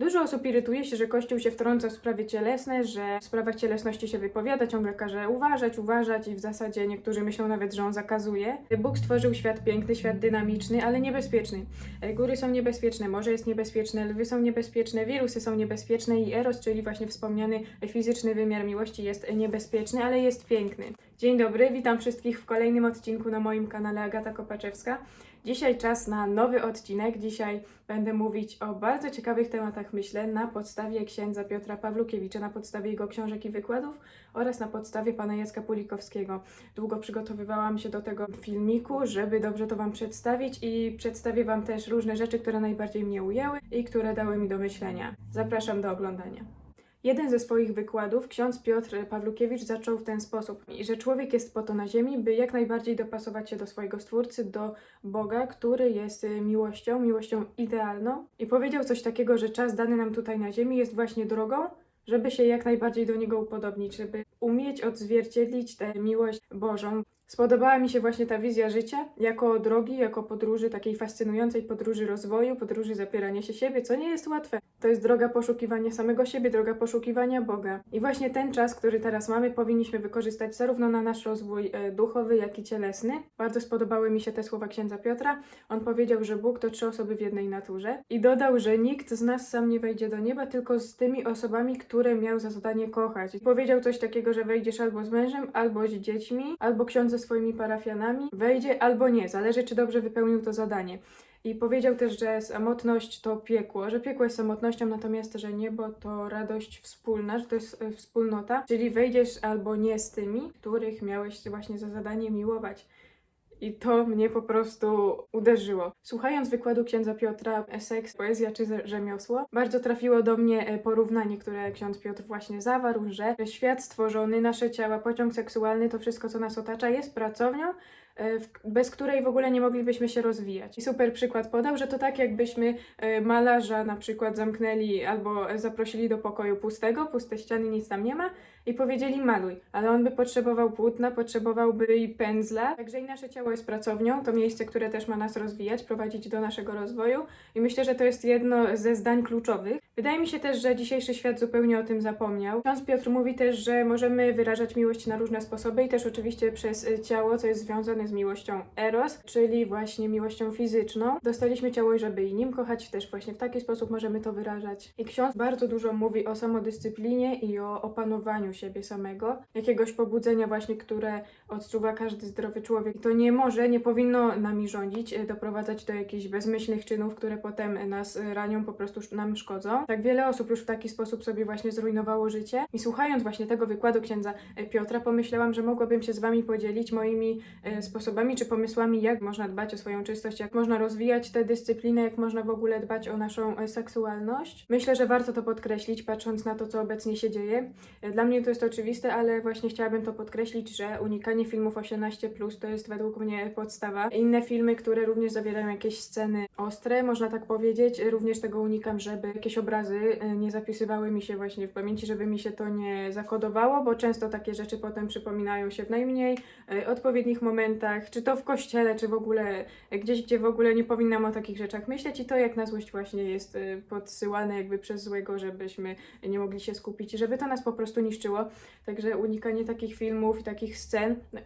Dużo osób irytuje się, że Kościół się wtrąca w sprawy cielesne, że w sprawach cielesności się wypowiada, ciągle każe uważać, uważać i w zasadzie niektórzy myślą nawet, że on zakazuje. Bóg stworzył świat piękny, świat dynamiczny, ale niebezpieczny. E, Góry są niebezpieczne, morze jest niebezpieczne, lwy są niebezpieczne, wirusy są niebezpieczne i Eros, czyli właśnie wspomniany fizyczny wymiar miłości jest niebezpieczny, ale jest piękny. Dzień dobry, witam wszystkich w kolejnym odcinku na moim kanale Agata Kopaczewska. Dzisiaj czas na nowy odcinek. Dzisiaj będę mówić o bardzo ciekawych tematach, myślę, na podstawie księdza Piotra Pawlukiewicza, na podstawie jego książek i wykładów oraz na podstawie pana Jacka Pulikowskiego. Długo przygotowywałam się do tego filmiku, żeby dobrze to Wam przedstawić i przedstawię Wam też różne rzeczy, które najbardziej mnie ujęły i które dały mi do myślenia. Zapraszam do oglądania. Jeden ze swoich wykładów ksiądz Piotr Pawlukiewicz zaczął w ten sposób, że człowiek jest po to na ziemi, by jak najbardziej dopasować się do swojego Stwórcy, do Boga, który jest y, miłością, miłością idealną. I powiedział coś takiego, że czas dany nam tutaj na ziemi jest właśnie drogą, żeby się jak najbardziej do Niego upodobnić, żeby umieć odzwierciedlić tę miłość Bożą. Spodobała mi się właśnie ta wizja życia jako drogi, jako podróży, takiej fascynującej podróży rozwoju, podróży zapierania się siebie, co nie jest łatwe. To jest droga poszukiwania samego siebie, droga poszukiwania Boga. I właśnie ten czas, który teraz mamy, powinniśmy wykorzystać zarówno na nasz rozwój e, duchowy, jak i cielesny. Bardzo spodobały mi się te słowa księdza Piotra. On powiedział, że Bóg to trzy osoby w jednej naturze. I dodał, że nikt z nas sam nie wejdzie do nieba, tylko z tymi osobami, które miał za zadanie kochać. I powiedział coś takiego, że wejdziesz albo z mężem, albo z dziećmi, albo ksiądz ze swoimi parafianami. Wejdzie albo nie, zależy czy dobrze wypełnił to zadanie. I powiedział też, że samotność to piekło, że piekło jest samotnością, natomiast że niebo to radość wspólna, że to jest e, wspólnota, czyli wejdziesz albo nie z tymi, których miałeś właśnie za zadanie miłować. I to mnie po prostu uderzyło. Słuchając wykładu księdza Piotra, seks, poezja czy ze- rzemiosło, bardzo trafiło do mnie e, porównanie, które ksiądz Piotr właśnie zawarł, że świat stworzony, nasze ciała, pociąg seksualny, to wszystko, co nas otacza, jest pracownią, bez której w ogóle nie moglibyśmy się rozwijać. I super przykład podał, że to tak jakbyśmy e, malarza na przykład zamknęli albo e, zaprosili do pokoju pustego, puste ściany, nic tam nie ma i powiedzieli maluj, ale on by potrzebował płótna, potrzebowałby i pędzla, także i nasze ciało jest pracownią, to miejsce, które też ma nas rozwijać, prowadzić do naszego rozwoju i myślę, że to jest jedno ze zdań kluczowych. Wydaje mi się też, że dzisiejszy świat zupełnie o tym zapomniał. Ksiądz Piotr mówi też, że możemy wyrażać miłość na różne sposoby i też oczywiście przez ciało, co jest związane z miłością eros, czyli właśnie miłością fizyczną. Dostaliśmy ciało, żeby i nim kochać, też właśnie w taki sposób możemy to wyrażać. I ksiądz bardzo dużo mówi o samodyscyplinie i o opanowaniu siebie samego, jakiegoś pobudzenia właśnie, które odczuwa każdy zdrowy człowiek. I to nie może, nie powinno nami rządzić, doprowadzać do jakichś bezmyślnych czynów, które potem nas ranią, po prostu nam szkodzą. Tak wiele osób już w taki sposób sobie właśnie zrujnowało życie. I słuchając właśnie tego wykładu księdza y, Piotra, pomyślałam, że mogłabym się z Wami podzielić moimi y, sposobami czy pomysłami, jak można dbać o swoją czystość, jak można rozwijać tę dyscyplinę, jak można w ogóle dbać o naszą y, seksualność. Myślę, że warto to podkreślić, patrząc na to, co obecnie się dzieje. Dla mnie to jest oczywiste, ale właśnie chciałabym to podkreślić, że unikanie filmów 18+, to jest według mnie podstawa. Inne filmy, które również zawierają jakieś sceny ostre, można tak powiedzieć, również tego unikam, żeby jakieś obrazy y, nie zapisywały mi się właśnie w pamięci, żeby mi się to nie zakodowało, bo często takie rzeczy potem przypominają się w najmniej y, odpowiednich momentach, czy to w kościele, czy w ogóle y, gdzieś, gdzie w ogóle nie powinnam o takich rzeczach myśleć i to jak na złość właśnie jest podsyłane jakby przez złego, żebyśmy nie mogli się skupić i żeby to nas po prostu niszczyło. Także unikanie takich filmów i takich scen. no,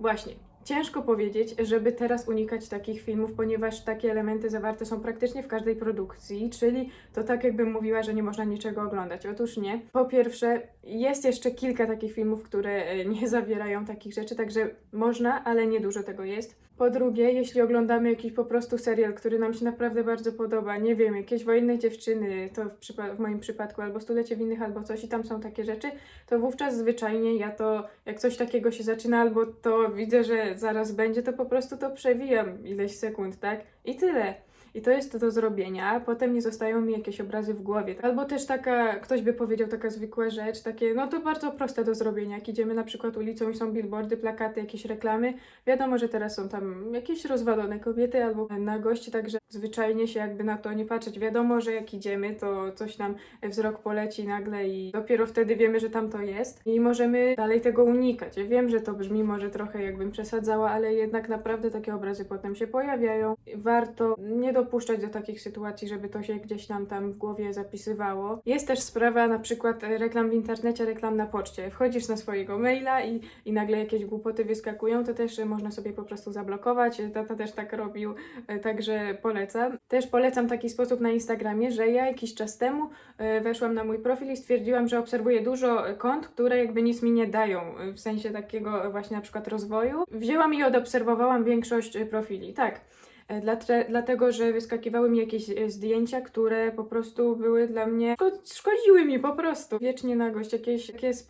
Właśnie. Ciężko powiedzieć, żeby teraz unikać takich filmów, ponieważ takie elementy zawarte są praktycznie w każdej produkcji, czyli to tak jakbym mówiła, że nie można niczego oglądać. Otóż nie. Po pierwsze, jest jeszcze kilka takich filmów, które e, nie zawierają takich rzeczy, także można, ale nie dużo tego jest. Po drugie, jeśli oglądamy jakiś po prostu serial, który nam się naprawdę bardzo podoba, nie wiem, jakieś wojenne dziewczyny, to w, w moim przypadku, albo stulecie winnych, albo coś i tam są takie rzeczy, to wówczas zwyczajnie ja to, jak coś takiego się zaczyna, albo to widzę, że zaraz będzie, to po prostu to przewijam ileś sekund, tak? I tyle. I to jest to do zrobienia, potem nie zostają mi jakieś obrazy w głowie. Albo też taka, ktoś by powiedział, taka zwykła rzecz, takie, no to bardzo proste do zrobienia. Jak idziemy na przykład ulicą i są billboardy, plakaty, jakieś reklamy, wiadomo, że teraz są tam jakieś rozwalone kobiety albo nagości, także zwyczajnie się jakby na to nie patrzeć. Wiadomo, że jak idziemy, to coś nam wzrok poleci nagle i dopiero wtedy wiemy, że tam to jest i możemy dalej tego unikać. Ja wiem, że to brzmi może trochę jakbym przesadzała, ale jednak naprawdę takie obrazy potem się pojawiają. Warto nie dopuszczać do takich sytuacji, żeby to się gdzieś nam tam w głowie zapisywało. Jest też sprawa na przykład e, reklam w internecie, reklam na poczcie. Wchodzisz na swojego maila i, i nagle jakieś głupoty wyskakują, to też e, można sobie po prostu zablokować. E, Tata też tak robił, także polecam. Też polecam taki sposób na Instagramie, że ja jakiś czas temu weszłam na mój profil i stwierdziłam, że obserwuję dużo kont, które jakby nic mi nie dają, w sensie takiego właśnie na przykład rozwoju. Wzięłam i odobserwowałam większość profili, tak. E, Dlate, dlatego, że wyskakiwały mi jakieś e, zdjęcia, które po prostu były dla mnie. szko- Szkodziły mi po prostu. Wiecznie nagość, jakieś, jakieś z.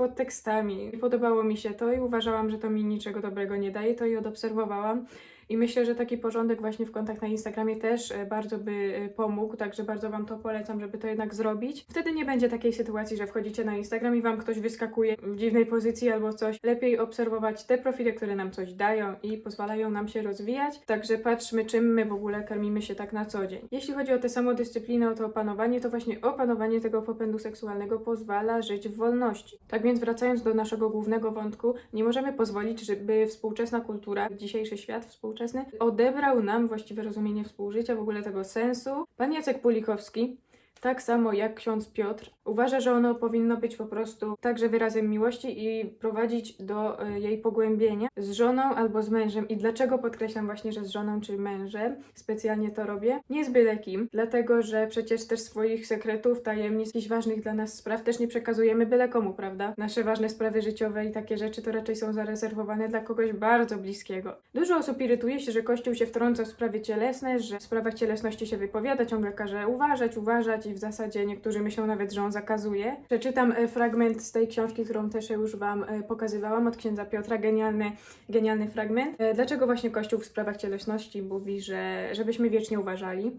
Podobało mi się to i uważałam, że to mi niczego dobrego nie daje, to i odobserwowałam. I myślę, że taki porządek właśnie w kontach na Instagramie też e, bardzo by e, pomógł, także bardzo Wam to polecam, żeby to jednak zrobić. Wtedy nie będzie takiej sytuacji, że wchodzicie na Instagram i Wam ktoś wyskakuje w dziwnej pozycji albo coś. Lepiej obserwować te profile, które nam coś dają i pozwalają nam się rozwijać. Także patrzmy, czym my w ogóle karmimy się tak na co dzień. Jeśli chodzi o tę samodyscyplinę, o to opanowanie, to właśnie opanowanie tego popędu seksualnego pozwala żyć w wolności. Tak więc wracając do naszego głównego wątku, nie możemy pozwolić, żeby współczesna kultura, dzisiejszy świat współczesny, odebrał nam właściwe rozumienie współżycia, w ogóle tego sensu. Pan Jacek Pulikowski, tak samo jak ksiądz Piotr, uważa, że ono powinno być po prostu także wyrazem miłości i prowadzić do e, jej pogłębienia z żoną albo z mężem. I dlaczego podkreślam właśnie, że z żoną czy mężem? Specjalnie to robię. Nie z byle kim, dlatego że przecież też swoich sekretów, tajemnic, jakichś ważnych dla nas spraw też nie przekazujemy byle komu, prawda? Nasze ważne sprawy życiowe i takie rzeczy to raczej są zarezerwowane dla kogoś bardzo bliskiego. Dużo osób irytuje się, że Kościół się wtrąca w sprawy cielesne, że w sprawach cielesności się wypowiada, ciągle każe uważać, uważać i w zasadzie niektórzy myślą nawet, że on zakazuje. Przeczytam e, fragment z tej książki, którą też już Wam e, pokazywałam od księdza Piotra. Genialny, genialny fragment. E, Dlaczego właśnie Kościół w sprawach cielesności mówi, że żebyśmy wiecznie uważali?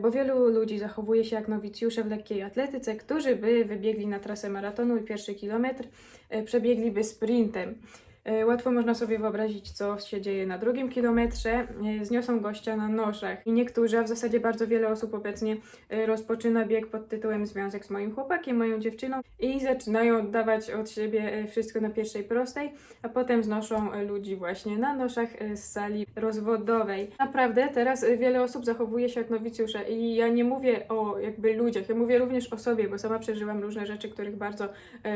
Bo wielu ludzi zachowuje się jak nowicjusze w lekkiej atletyce, którzy by wybiegli na trasę maratonu i pierwszy kilometr przebiegliby sprintem. E, Łatwo można sobie wyobrazić, co się dzieje na drugim kilometrze. E, Zniosą gościa na noszach. I niektórzy, a w zasadzie bardzo wiele osób obecnie e, rozpoczyna bieg pod tytułem Związek z moim chłopakiem, moją dziewczyną i zaczynają dawać od siebie wszystko na pierwszej prostej, a potem znoszą ludzi właśnie na noszach z sali rozwodowej. Naprawdę teraz wiele osób zachowuje się jak nowicjusze i ja nie mówię o jakby ludziach, ja mówię również o sobie, bo sama przeżyłam różne rzeczy, których bardzo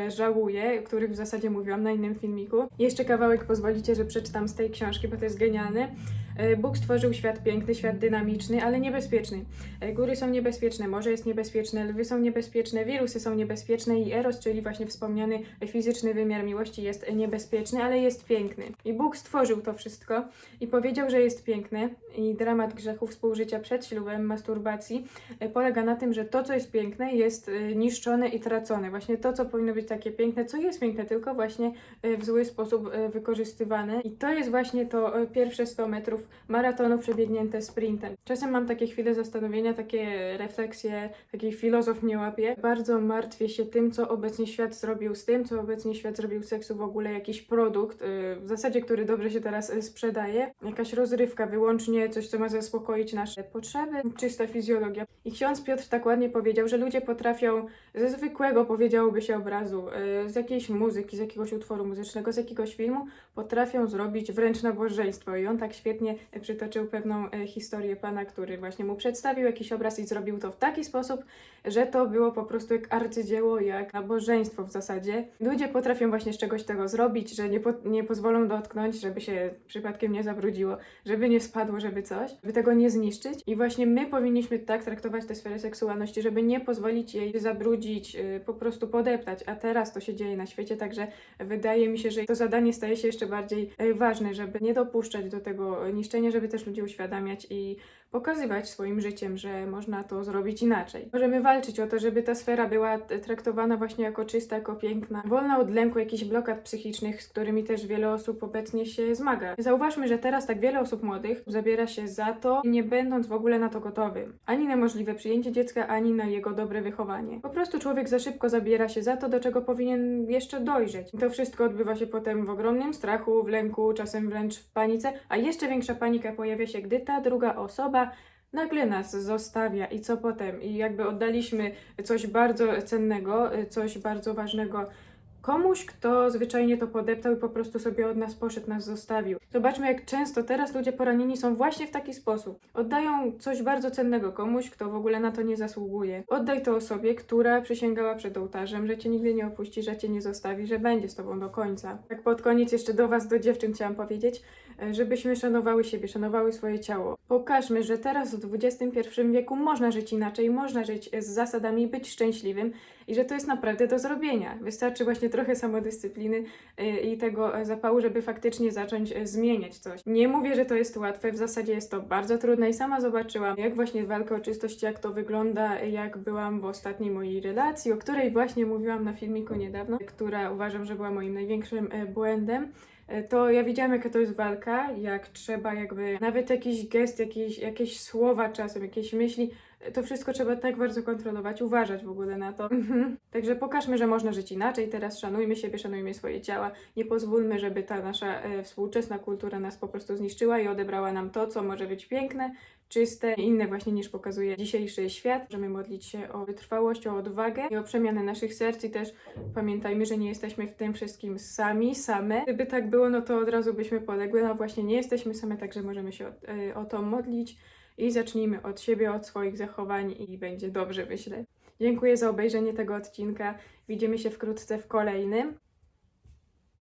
żałuję, których w zasadzie mówiłam na innym filmiku. Jeszcze kawałek pozwolicie, że przeczytam z tej książki, bo to jest genialne. E, Bóg stworzył świat piękny, świat dynamiczny, ale niebezpieczny. E, Góry są niebezpieczne, morze jest niebezpieczne, lwy są niebezpieczne, wirusy są niebezpieczne i Eros, czyli właśnie wspomniany fizyczny wymiar miłości jest niebezpieczny, ale jest piękny. I Bóg stworzył to wszystko i powiedział, że jest piękne i dramat grzechu współżycia przed ślubem, masturbacji e, polega na tym, że to, co jest piękne, jest niszczone i tracone. Właśnie to, co powinno być takie piękne, co jest piękne, tylko właśnie w zły sposób wykorzystywane. I to jest właśnie to pierwsze 100 metrów maratonu przebiegnięte sprintem. Czasem mam takie chwile zastanowienia, takie refleksje, taki filozof mnie łapie. Bardzo martwię się tym, co obecnie świat zrobił z tym, co obecnie świat zrobił z seksu w ogóle jakiś produkt, y, w zasadzie, który dobrze się teraz y, sprzedaje. Jakaś rozrywka, wyłącznie coś, co ma zaspokoić nasze potrzeby, czysta fizjologia. I ksiądz Piotr tak ładnie powiedział, że ludzie potrafią ze zwykłego, powiedziałoby się, obrazu, y, z jakiejś muzyki, z jakiegoś utworu muzycznego, z jakiegoś filmu, potrafią zrobić wręcz nabożeństwo. I on tak świetnie y, przytoczył pewną y, historię pana, który właśnie mu przedstawił jakiś obraz i zrobił to w taki sposób, że to było po prostu jak arcydzieło, jak nabożeństwo w zasadzie. Ludzie potrafią właśnie z czegoś tego zrobić, że nie, po, nie pozwolą dotknąć, żeby się przypadkiem nie zabrudziło, żeby nie spadło, żeby coś, żeby tego nie zniszczyć. I właśnie my powinniśmy tak traktować tę sferę seksualności, żeby nie pozwolić jej zabrudzić, yy, po prostu podeptać. A teraz to się dzieje na świecie, także wydaje mi się, że to zadanie staje się jeszcze bardziej ważne, żeby nie dopuszczać do tego niszczenia, żeby też ludzi uświadamiać i pokazywać swoim życiem, że można to zrobić inaczej. Możemy walczyć o to, żeby ta sfera była traktowana właśnie jako czysta, jako piękna, wolna od lęku jakichś blokad psychicznych, z którymi też wiele osób obecnie się zmaga. Zauważmy, że teraz tak wiele osób młodych zabiera się za to, nie będąc w ogóle na to gotowym. Ani na możliwe przyjęcie dziecka, ani na jego dobre wychowanie. Po prostu człowiek za szybko zabiera się za to, do czego powinien jeszcze dojrzeć. To wszystko odbywa się potem w ogromnym strachu, w lęku, czasem wręcz w panice, a jeszcze większa panika pojawia się, gdy ta druga osoba nagle nas zostawia i co potem? I jakby oddaliśmy coś bardzo cennego, coś bardzo ważnego komuś, kto zwyczajnie to podeptał i po prostu sobie od nas poszedł, nas zostawił. Zobaczmy, jak często teraz ludzie poranieni są właśnie w taki sposób. Oddają coś bardzo cennego komuś, kto w ogóle na to nie zasługuje. Oddaj to osobie, która przysięgała przed ołtarzem, że cię nigdy nie opuści, że cię nie zostawi, że będzie z tobą do końca. Tak pod koniec jeszcze do was, do dziewczyn chciałam powiedzieć, żebyśmy szanowały siebie, szanowały swoje ciało. Pokażmy, że teraz w XXI wieku można żyć inaczej, można żyć z zasadami, być szczęśliwym i że to jest naprawdę do zrobienia. Wystarczy właśnie trochę samodyscypliny y, i tego e, zapału, żeby faktycznie zacząć e, zmieniać coś. Nie mówię, że to jest łatwe, w zasadzie jest to bardzo trudne i sama zobaczyłam, jak właśnie walka o czystość, jak to wygląda, jak byłam w ostatniej mojej relacji, o której właśnie mówiłam na filmiku niedawno, która uważam, że była moim największym e, błędem e, to ja widziałam, jaka to jest walka, jak trzeba jakby nawet jakiś gest, jakieś, jakieś słowa czasem, jakieś myśli, e, to wszystko trzeba tak bardzo kontrolować, uważać w ogóle na to. Mhm. Także pokażmy, że można żyć inaczej, teraz szanujmy siebie, szanujmy swoje ciała, nie pozwólmy, żeby ta nasza e, współczesna kultura nas po prostu zniszczyła i odebrała nam to, co może być piękne, czyste, inne właśnie niż pokazuje dzisiejszy świat. Możemy modlić się o wytrwałość, o odwagę i o przemianę naszych serc i też Pamiętajmy, że nie jesteśmy w tym wszystkim sami, same. Gdyby tak było, no to od razu byśmy poległy. No właśnie nie jesteśmy same, także możemy się o, y, o to modlić i zacznijmy od siebie, od swoich zachowań i będzie dobrze, myślę. Dziękuję za obejrzenie tego odcinka. Widzimy się wkrótce w kolejnym.